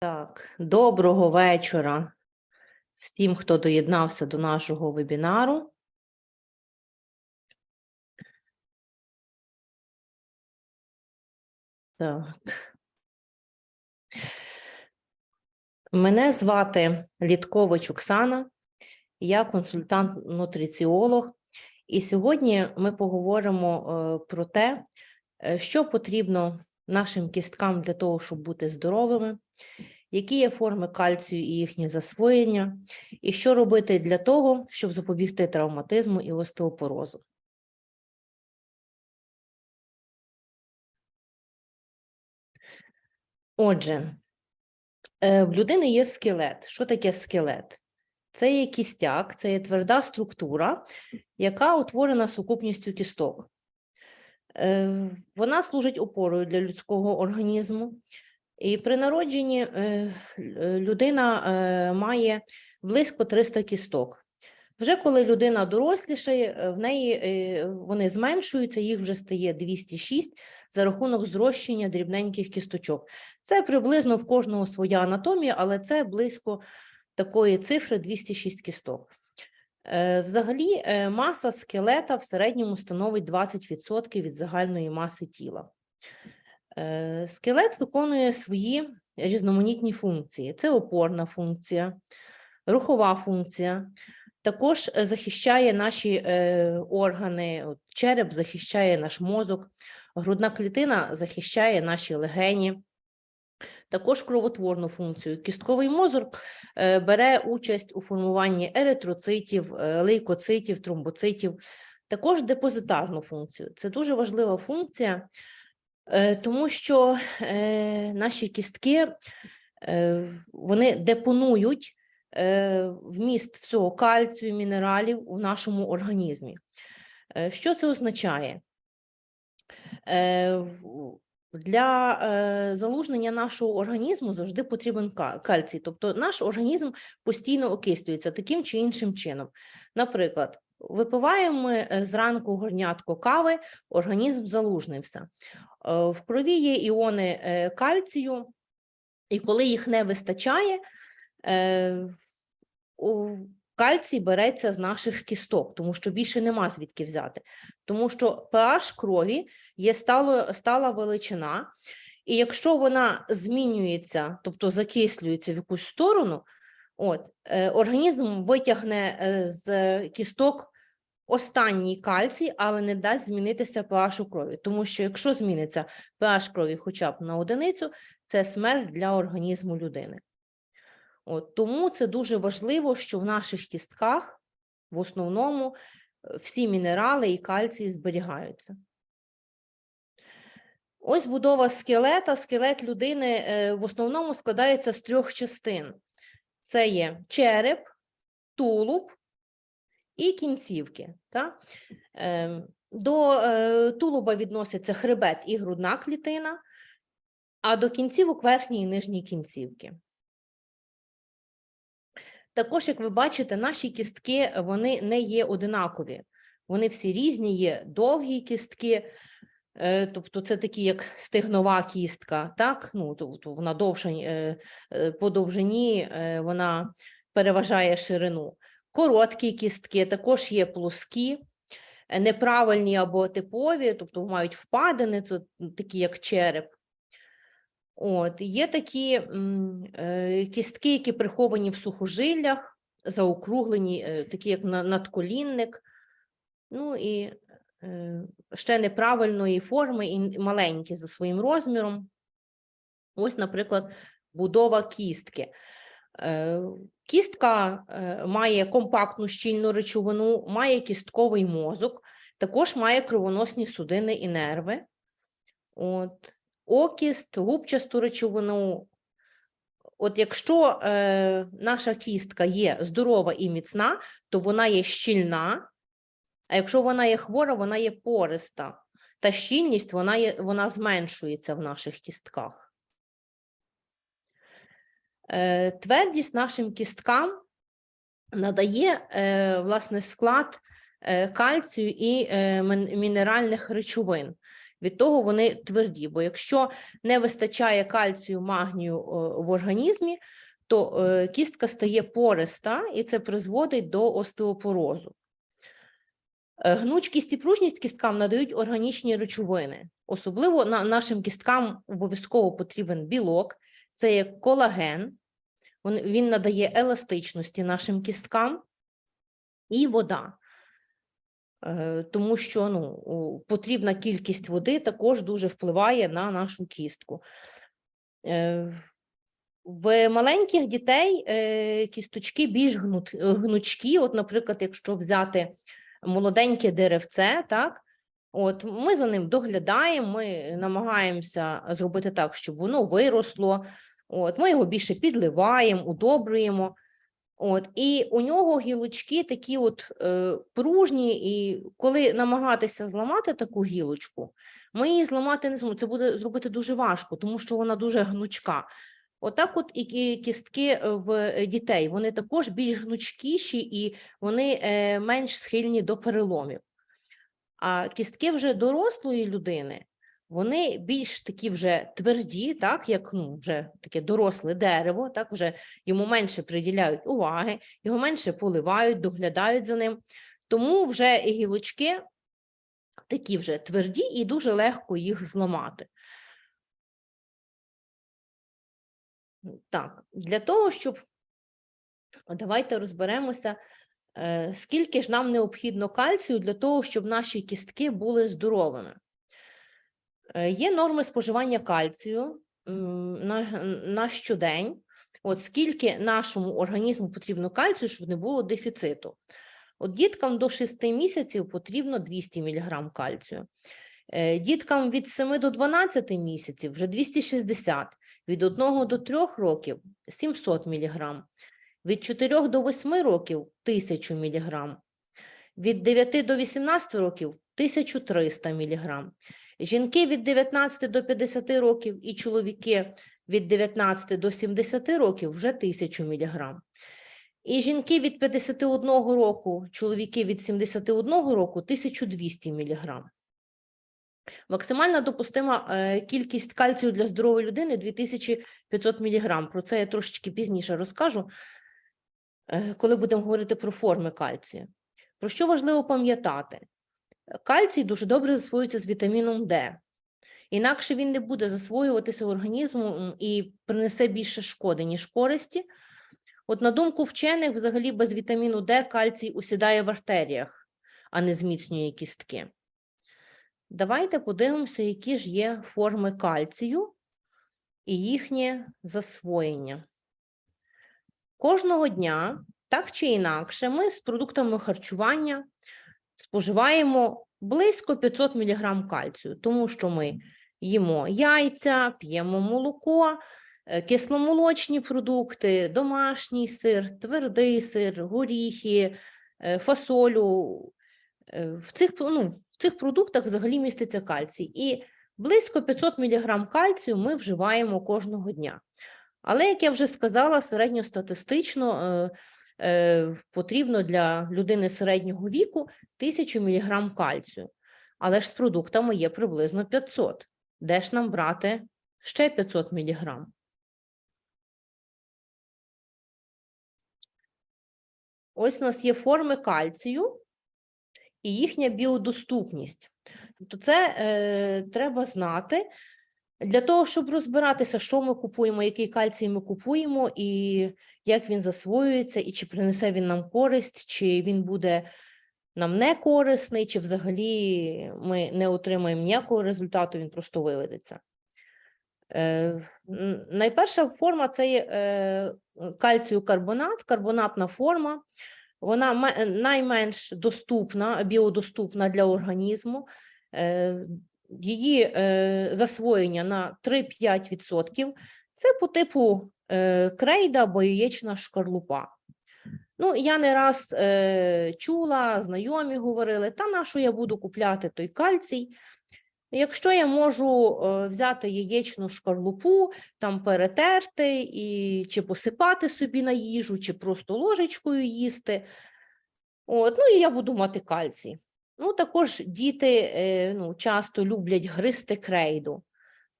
Так, доброго вечора всім, хто доєднався до нашого вебінару. Так. Мене звати Літкович Оксана, я консультант-нутриціолог, і сьогодні ми поговоримо е, про те, е, що потрібно нашим кісткам для того, щоб бути здоровими, які є форми кальцію і їхнє засвоєння, і що робити для того, щоб запобігти травматизму і остеопорозу. Отже, е, в людини є скелет. Що таке скелет? Це є кістяк, це є тверда структура, яка утворена сукупністю кісток. Е, Вона служить опорою для людського організму, і при народженні е, е, людина має близько 300 кісток. Вже коли людина дорослішає, в неї вони зменшуються, їх вже стає 206 за рахунок зрощення дрібненьких кісточок. Це приблизно в кожного своя анатомія, але це близько такої цифри 206 кісток. Е, Взагалі, е, маса скелета в середньому становить 20% від загальної маси тіла. Е, Скелет виконує свої різноманітні функції: це опорна функція, рухова функція. Також захищає наші органи, череп захищає наш мозок, грудна клітина захищає наші легені, також кровотворну функцію. Кістковий мозок е, бере участь у формуванні еритроцитів, е, лейкоцитів, тромбоцитів, також депозитарну функцію. Це дуже важлива функція, е, тому що наші кістки вони депонують вміст всього кальцію, мінералів у нашому організмі. Що це означає? Для е, залужнення нашого організму завжди потрібен кальцій. Тобто наш організм постійно окислюється таким чи іншим чином. Наприклад, випиваємо ми е, зранку горнятко кави, організм залужнився. Е, В крові є іони е, кальцію, і коли їх не вистачає, е, кальцій береться з наших кісток, тому що більше нема звідки взяти. Тому що pH крові є стало, стала величина, і якщо вона змінюється, тобто закислюється в якусь сторону, от, е, організм витягне е, з кісток останній кальцій, але не дасть змінитися pH крові. Тому що якщо зміниться pH крові хоча б на одиницю, це смерть для організму людини. От, тому це дуже важливо, що в наших кістках в основному е, всі мінерали і кальцій зберігаються. Ось будова скелета. Скелет людини е, в основному складається з трьох частин: це є череп, тулуб і кінцівки. Та? Ем, До е, тулуба відносяться хребет і грудна клітина, а до кінцівок верхні і нижні кінцівки. Також, як ви бачите, наші кістки вони не є одинакові. Вони всі різні, є довгі кістки, е, тобто це такі, як стегнова кістка, так? Ну, тобто вона довша, е, е, по довжині е, вона переважає ширину. Короткі кістки також є плоскі, е, неправильні або типові, тобто мають впадини, такі як череп. От, є такі е, кістки, які приховані в сухожиллях, заокруглені, е, такі як на- надколінник, ну і е, ще неправильної форми і маленькі за своїм розміром. Ось, наприклад, будова кістки. Е, Кістка е, має компактну щільну речовину, має кістковий мозок, також має кровоносні судини і нерви. От. Окіст, губчасту речовину. От якщо е, наша кістка є здорова і міцна, то вона є щільна, а якщо вона є хвора, вона є пориста. Та щільність вона, є, вона зменшується в наших кістках. Е, твердість нашим кісткам надає е, власне склад е, кальцію і е, мінеральних речовин. Від того вони тверді. Бо якщо не вистачає кальцію, магнію е, в організмі, то е, кістка стає пориста, і це призводить до остеопорозу. Е, Гнучкість і пружність кісткам надають органічні речовини. Особливо нашим кісткам обов'язково потрібен білок, це як колаген, він надає еластичності нашим кісткам і вода. Е, Тому що ну, потрібна кількість води також дуже впливає на нашу кістку. Е, В маленьких дітей е, кісточки більш гнучкі. От, наприклад, якщо взяти молоденьке деревце, так, от ми за ним доглядаємо, ми намагаємося зробити так, щоб воно виросло. От, ми його більше підливаємо, удобрюємо. От, і у нього гілочки такі от е, пружні, і коли намагатися зламати таку гілочку, ми її зламати не зможемо. Це буде зробити дуже важко, тому що вона дуже гнучка. Отак, от і кістки е, в е, дітей, вони також більш гнучкіші і вони е, менш схильні до переломів. А кістки вже дорослої людини, вони більш такі вже тверді, так, як ну, вже таке доросле дерево, так, вже йому менше приділяють уваги, його менше поливають, доглядають за ним. Тому вже гілочки такі вже тверді і дуже легко їх зламати. Так, для того, щоб давайте розберемося, е, скільки ж нам необхідно кальцію для того, щоб наші кістки були здоровими. Е, Є норми споживання кальцію на, на щодень. От скільки нашому організму потрібно кальцію, щоб не було дефіциту. От діткам до 6 місяців потрібно 200 мг кальцію. Е, Діткам від 7 до 12 місяців вже 260, від 1 до 3 років 700 мг, від 4 до 8 років 1000 мг, від 9 до 18 років 1300 мг. Жінки від 19 до 50 років і чоловіки від 19 до 70 років вже 1000 мг. І жінки від 51 року, чоловіки від 71 року 1200 мг. Максимальна допустима е, кількість кальцію для здорової людини 2500 мг. Про це я трошечки пізніше розкажу, е, коли будемо говорити про форми кальцію. Про що важливо пам'ятати? Кальцій дуже добре засвоюється з вітаміном Д. Інакше він не буде засвоюватися організму і принесе більше шкоди, ніж користі. От на думку вчених, взагалі без вітаміну Д кальцій усідає в артеріях, а не зміцнює кістки. Давайте подивимося, які ж є форми кальцію і їхнє засвоєння. Кожного дня, так чи інакше, ми з продуктами харчування споживаємо близько 500 мг кальцію, тому що ми їмо яйця, п'ємо молоко, е, кисломолочні продукти, домашній сир, твердий сир, горіхи, е, фасолю. Е, В цих, ну, в цих продуктах взагалі міститься кальцій. І близько 500 мг кальцію ми вживаємо кожного дня. Але, як я вже сказала, середньостатистично потрібно для людини середнього віку 1000 мг кальцію. Але ж з продуктами є приблизно 500. Де ж нам брати ще 500 мг? Ось у нас є форми кальцію і їхня біодоступність. Тобто, це е, треба знати для того, щоб розбиратися, що ми купуємо, який кальцій ми купуємо, і як він засвоюється, і чи принесе він нам користь, чи він буде нам не корисний, чи взагалі ми не отримаємо ніякого результату, він просто виведеться. Е, найперша форма це є е, кальцію карбонат, карбонатна форма. Вона ме- найменш доступна, біодоступна для організму. Її е, засвоєння на 3-5%. Це по типу е, крейда або яєчна шкарлупа. Ну, я не раз е, чула, знайомі говорили, та на що я буду купляти той кальцій? Якщо я можу е, взяти яєчну шкарлупу, там перетерти і чи посипати собі на їжу, чи просто ложечкою їсти, от, ну і я буду мати кальцій. Ну, також діти е, ну, часто люблять гристи крейду.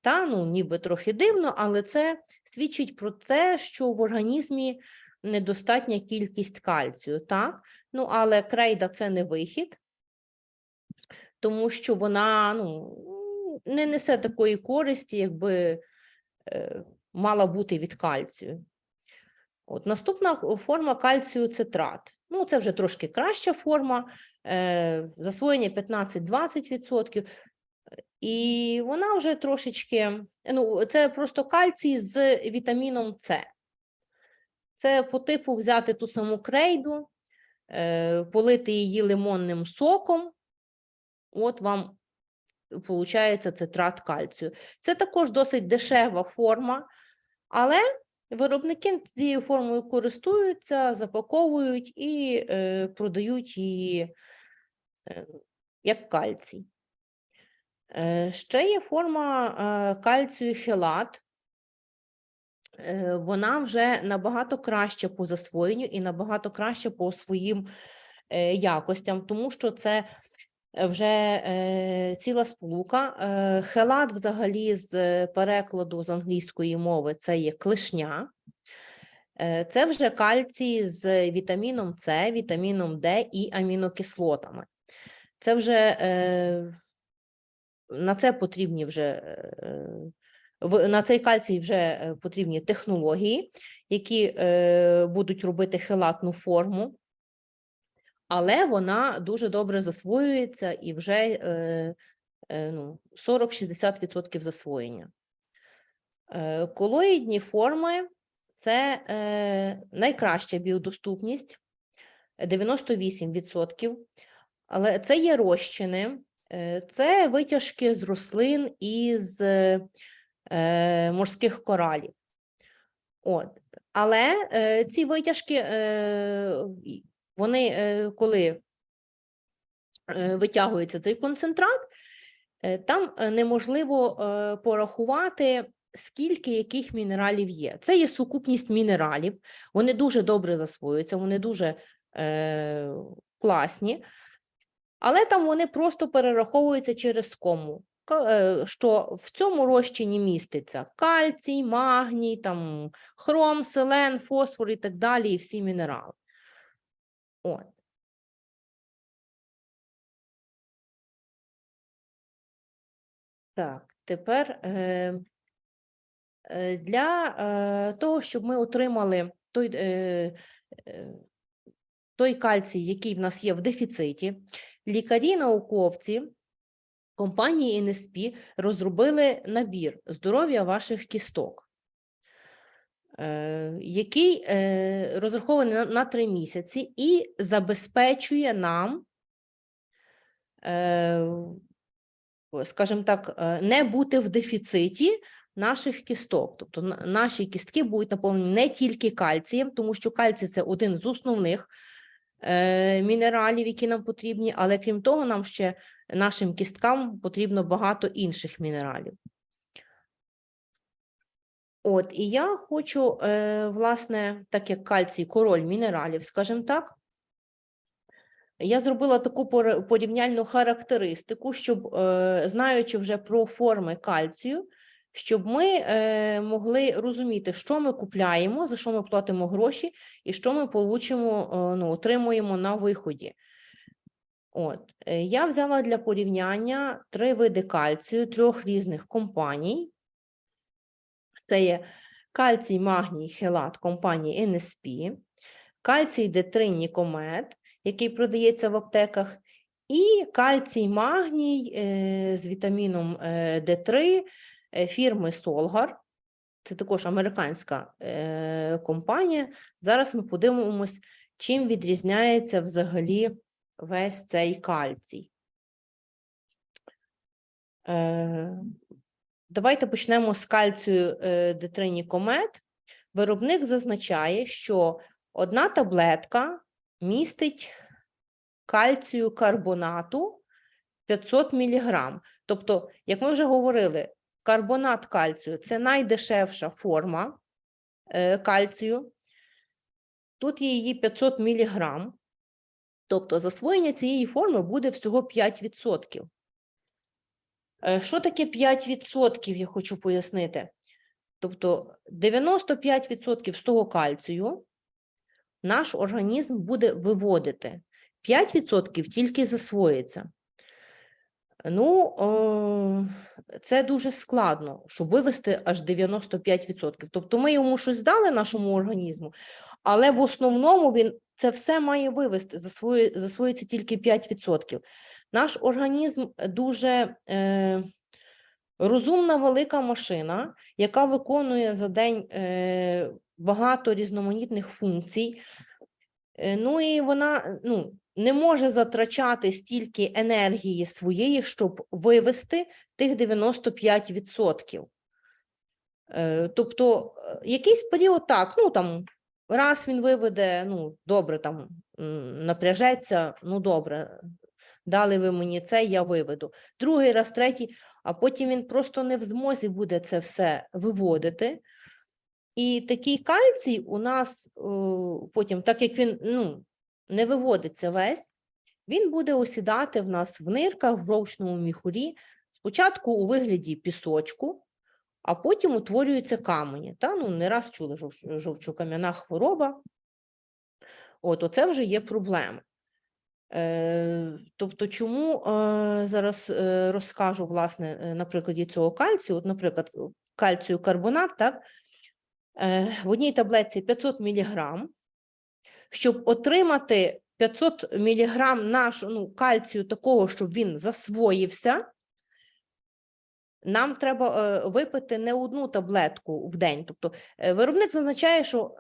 Та, ну, ніби трохи дивно, але це свідчить про те, що в організмі недостатня кількість кальцію. Так? Ну, але крейда це не вихід, тому що вона ну, не несе такої користі, якби е, мала бути від кальцію. От, наступна форма кальцію цитрат. Ну, це вже трошки краща форма, е, засвоєння 15-20%. І вона вже трошечки, ну, це просто кальцій з вітаміном С. Це по типу взяти ту саму крейду, е, полити її лимонним соком. От вам виходить цитрат кальцію. Це також досить дешева форма, але виробники цією формою користуються, запаковують і е, продають її е, як кальцій. Е, Ще є форма е, кальцію хелат. Е, Вона вже набагато краще по засвоєнню і набагато краще по своїм е, якостям, тому що це вже е, ціла сполука. Е, Хелат, взагалі, з перекладу з англійської мови, це є клешня. Е, Це вже кальцій з вітаміном С, вітаміном Д і амінокислотами. Це вже е, на це потрібні вже е, на цей кальцій вже е, потрібні технології, які е, будуть робити хелатну форму, але вона дуже добре засвоюється і вже е, е, ну, 40-60% засвоєння. Е, Колоїдні форми це найкраща біодоступність 98%, але це є розчини, це витяжки з рослин і з морських коралів. От. Але ці витяжки, вони е, коли е, витягується цей концентрат, е, там неможливо порахувати, скільки яких мінералів є. Це є сукупність мінералів, вони дуже добре засвоюються, вони дуже класні, але там вони просто перераховуються через кому. Що в цьому розчині міститься кальцій, магній, там, хром, селен, фосфор і так далі, і всі мінерали. От. Так, тепер е, е, для е, того, щоб ми отримали той, той кальцій, який в нас є в дефіциті, лікарі, науковці компанії NSP розробили набір здоров'я ваших кісток, який е, розрахований на, 3 місяці і забезпечує нам е, скажімо так, е, не бути в дефіциті наших кісток. Тобто наші кістки будуть наповнені не тільки кальцієм, тому що кальцій це один з основних е, мінералів, які нам потрібні, але крім того, нам ще нашим кісткам потрібно багато інших мінералів. От, і я хочу, е, власне, так як кальцій король мінералів, скажімо так, я зробила таку порівняльну характеристику, щоб, е, знаючи вже про форми кальцію, щоб ми е, могли розуміти, що ми купляємо, за що ми платимо гроші, і що ми получимо, е, ну, отримуємо на виході. От, я взяла для порівняння три види кальцію трьох різних компаній. Це є кальцій, магній, хелат компанії NSP, кальцій D3 Нікомет, який продається в аптеках, і кальцій магній е, з вітаміном е, D3 е, фірми Solgar. Це також американська компанія. Зараз ми подивимось, чим відрізняється взагалі весь цей кальцій. Давайте почнемо з кальцію е, Детринікомет. Виробник зазначає, що одна таблетка містить кальцію карбонату 500 мг. Тобто, як ми вже говорили, карбонат кальцію це найдешевша форма е, кальцію. Тут є її 500 мг. Тобто засвоєння цієї форми буде всього 5%. Е, Що таке 5%, я хочу пояснити. Тобто 95% з того кальцію наш організм буде виводити. 5% тільки засвоїться. Ну, е, це дуже складно, щоб вивести аж 95%. Тобто ми йому щось дали нашому організму, але в основному він це все має вивести, засвоює, засвоюється тільки 5%. Наш організм дуже е, розумна велика машина, яка виконує за день е, багато різноманітних функцій. Е, Ну і вона ну, не може затрачати стільки енергії своєї, щоб вивести тих 95%. Е, Тобто, е, якийсь період так, ну там раз він виведе, ну добре, там напряжеться, ну добре, дали ви мені це, я виведу. Другий раз, третій, а потім він просто не в змозі буде це все виводити. І такий кальцій у нас о, потім, так як він ну, не виводиться весь, він буде осідати в нас в нирках, в жовчному міхурі, спочатку у вигляді пісочку, а потім утворюються камені. Та? Ну, не раз чули жовч- жовчокам'яна хвороба. От, оце вже є проблема. Е, тобто, чому е, зараз е, розкажу, власне, на прикладі цього кальцію, от, наприклад, кальцію карбонат, так, в одній таблетці 500 мг, щоб отримати 500 мг наш, ну, кальцію такого, щоб він засвоївся, нам треба випити не одну таблетку в день. Тобто виробник зазначає, що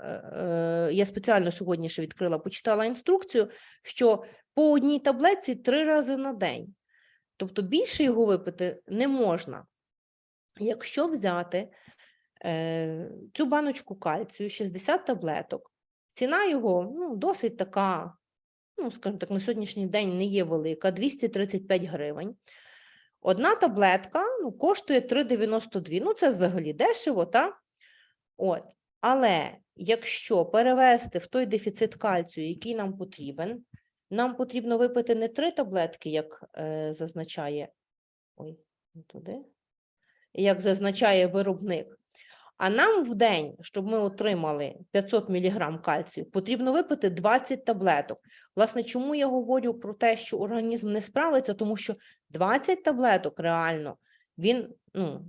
я спеціально сьогодні ще відкрила, почитала інструкцію, що по одній таблетці три рази на день. Тобто більше його випити не можна. Якщо взяти е, цю баночку кальцію, 60 таблеток, ціна його ну, досить така, ну, скажімо так, на сьогоднішній день не є велика, 235 гривень. Одна таблетка ну, коштує 3,92. Ну, це взагалі дешево, так? От. Але якщо перевести в той дефіцит кальцію, який нам потрібен, нам потрібно випити не три таблетки, як е, зазначає, ой, туди, як зазначає виробник. А нам в день, щоб ми отримали 500 мг кальцію, потрібно випити 20 таблеток. Власне, чому я говорю про те, що організм не справиться, тому що 20 таблеток реально він ну,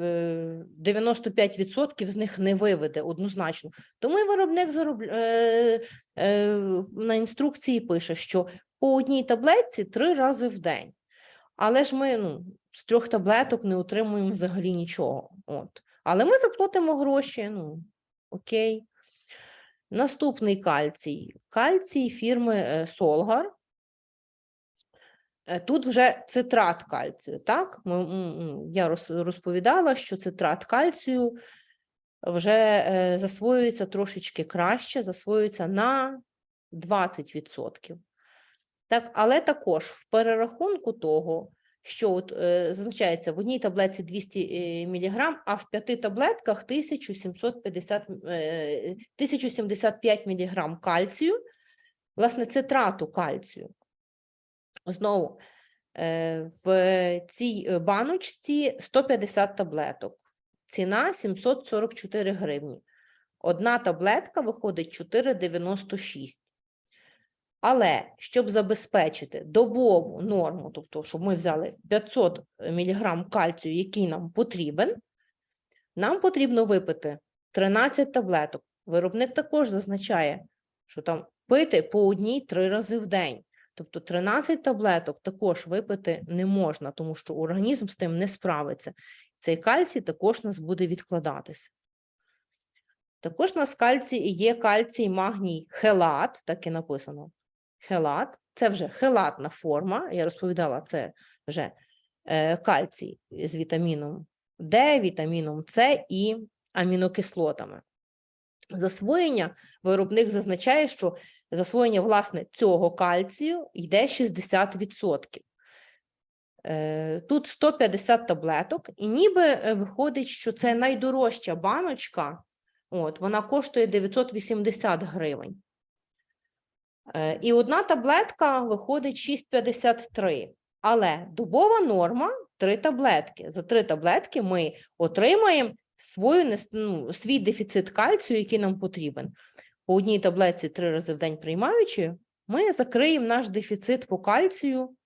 95% з них не виведе однозначно. Тому і виробник зароб... е, е, на інструкції пише, що по одній таблетці три рази в день. Але ж ми ну, з трьох таблеток не отримуємо взагалі нічого. От. Але ми заплатимо гроші. Ну, окей. Наступний кальцій. Кальцій фірми е, Солгар. Е, Тут вже цитрат кальцію, так? Я розповідала, що цитрат кальцію вже е, засвоюється трошечки краще, засвоюється на 20%. Так, але також в перерахунку того, що от, е, зазначається в одній таблетці 200 мг, а в п'яти таблетках 1750, е, 1075 мг кальцію, власне, цитрату кальцію. Знову, е, в цій е, баночці 150 таблеток. Ціна 744 гривні. Одна таблетка виходить 4,96. Але щоб забезпечити добову норму, тобто, щоб ми взяли 500 мг кальцію, який нам потрібен, нам потрібно випити 13 таблеток. Виробник також зазначає, що там пити по одній три рази в день. Тобто 13 таблеток також випити не можна, тому що організм з тим не справиться. Цей кальцій також у нас буде відкладатися. Також у нас кальцій є кальцій, магній, хелат, так і написано. Хелат, це вже хелатна форма. Я розповідала, це вже е, кальцій з вітаміном Д, вітаміном С і амінокислотами. Засвоєння виробник зазначає, що засвоєння власне цього кальцію йде 60%. Е, Тут 150 таблеток, і ніби е, виходить, що це найдорожча баночка, от, вона коштує 980 гривень. Е, І одна таблетка виходить 6,53. Але добова норма 3 таблетки. За 3 таблетки ми отримаємо свою, ну, свій дефіцит кальцію, який нам потрібен. По одній таблетці 3 рази в день приймаючи, ми закриємо наш дефіцит по кальцію.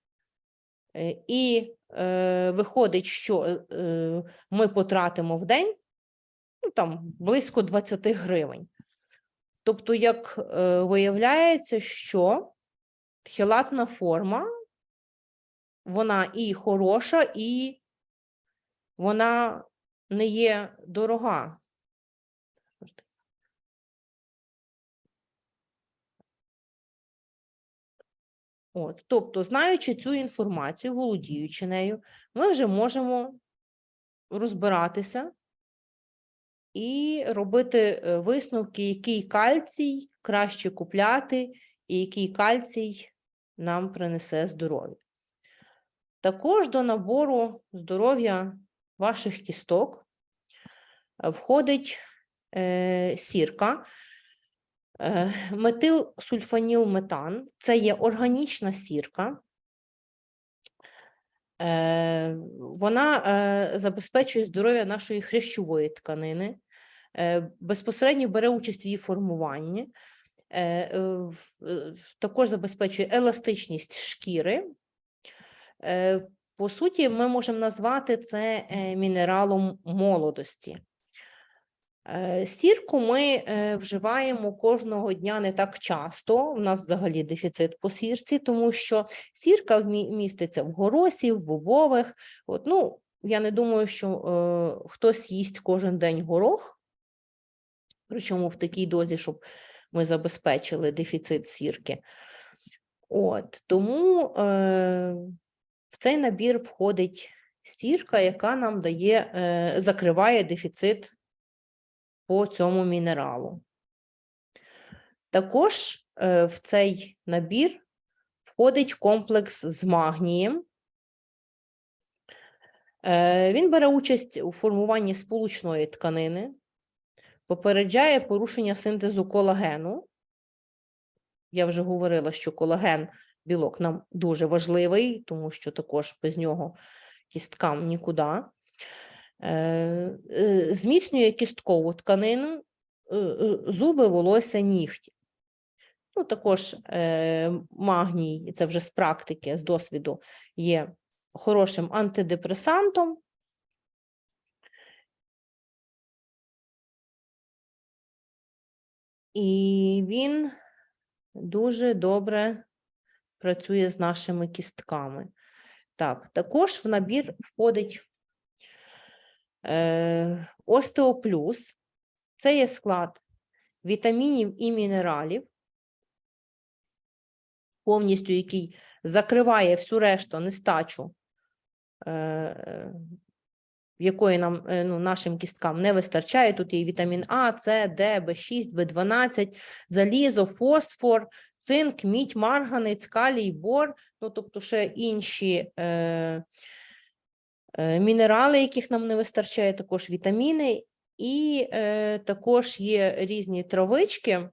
Е, І е, виходить, що е, ми потратимо в день ну, там, близько 20 гривень. Тобто, як е, виявляється, що хелатна форма, вона і хороша, і вона не є дорога. От, тобто, знаючи цю інформацію, володіючи нею, ми вже можемо розбиратися і робити е, висновки, який кальцій краще купляти, і який кальцій нам принесе здоров'я. Також до набору здоров'я ваших кісток е, входить е, сірка, е, метилсульфанілметан. Це є органічна сірка. Вона забезпечує здоров'я нашої хрящової тканини, безпосередньо бере участь в її формуванні, також забезпечує еластичність шкіри. По суті, ми можемо назвати це е, мінералом молодості. Е, Сірку ми е, вживаємо кожного дня не так часто. У нас взагалі дефіцит по сірці, тому що сірка міститься в горосі, в бобових. От, ну, я не думаю, що е, хтось їсть кожен день горох, причому в такій дозі, щоб ми забезпечили дефіцит сірки. От, тому в цей набір входить сірка, яка нам дає, е, закриває дефіцит по цьому мінералу. Також е, в цей набір входить комплекс з магнієм. Е, Він бере участь у формуванні сполучної тканини, попереджає порушення синтезу колагену. Я вже говорила, що колаген білок нам дуже важливий, тому що також без нього кісткам нікуди. Е, е, Зміцнює кісткову тканину, е, зуби, волосся, нігті. Ну, також магній, це вже з практики, з досвіду, є хорошим антидепресантом. І він дуже добре працює з нашими кістками. Так, також в набір входить е, остеоплюс. Це є склад вітамінів і мінералів, повністю який закриває всю решту нестачу, е, якої нам е, ну, нашим кісткам не вистачає. Тут є вітамін А, С, Д, В6, В12, залізо, фосфор, цинк, мідь, марганець, калій, бор, ну тобто ще інші е, е, мінерали, яких нам не вистачає, також вітаміни, і е, також є різні травички,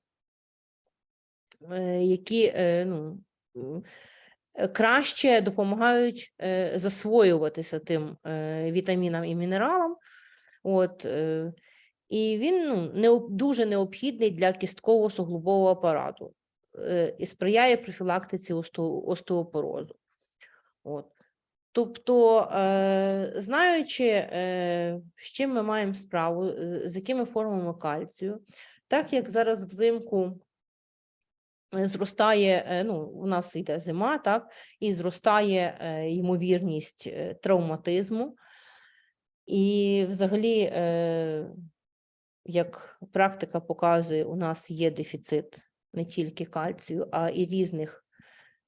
е, які е, ну, е, краще допомагають е, засвоюватися тим е, вітамінам і мінералам. От, е, і він ну, необ- дуже необхідний для кістково-суглобового апарату е, і сприяє профілактиці остеопорозу. От. Тобто, е, знаючи, е, з чим ми маємо справу, е, з якими формами кальцію, так як зараз взимку е, зростає, е, ну, у нас йде зима, так, і зростає е, ймовірність е, травматизму. І взагалі, е, як практика показує, у нас є дефіцит не тільки кальцію, а і різних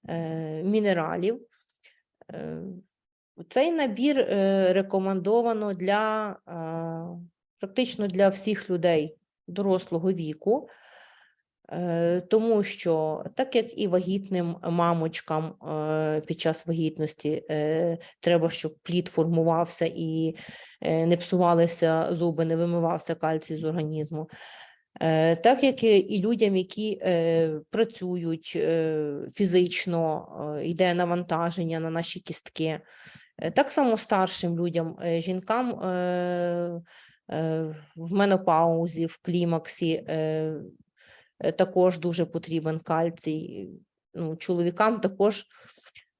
е, мінералів. Е, Цей набір е, рекомендовано для практично для всіх людей дорослого віку, тому що, так як і вагітним мамочкам під час вагітності треба, щоб плід формувався і не псувалися зуби, не вимивався кальцій з організму. Е, Так як і людям, які е, працюють е, фізично, йде навантаження на наші кістки, так само старшим людям, жінкам в менопаузі, в клімаксі також дуже потрібен кальцій. Ну, чоловікам також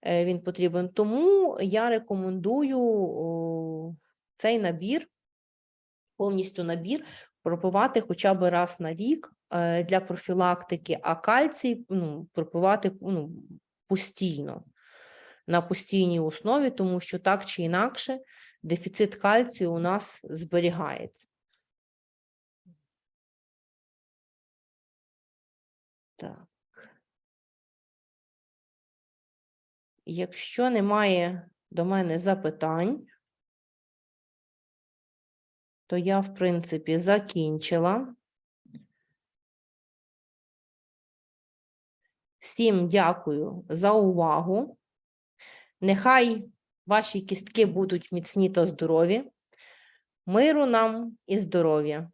він потрібен. Тому я рекомендую цей набір, повністю набір, пропивати хоча б раз на рік е, для профілактики, а кальцій ну, пропивати ну, постійно, на постійній основі, тому що так чи інакше дефіцит кальцію у нас зберігається. Так. Якщо немає до мене запитань, то я, в принципі, закінчила. Всім дякую за увагу. Нехай ваші кістки будуть міцні та здорові. Миру нам і здоров'я!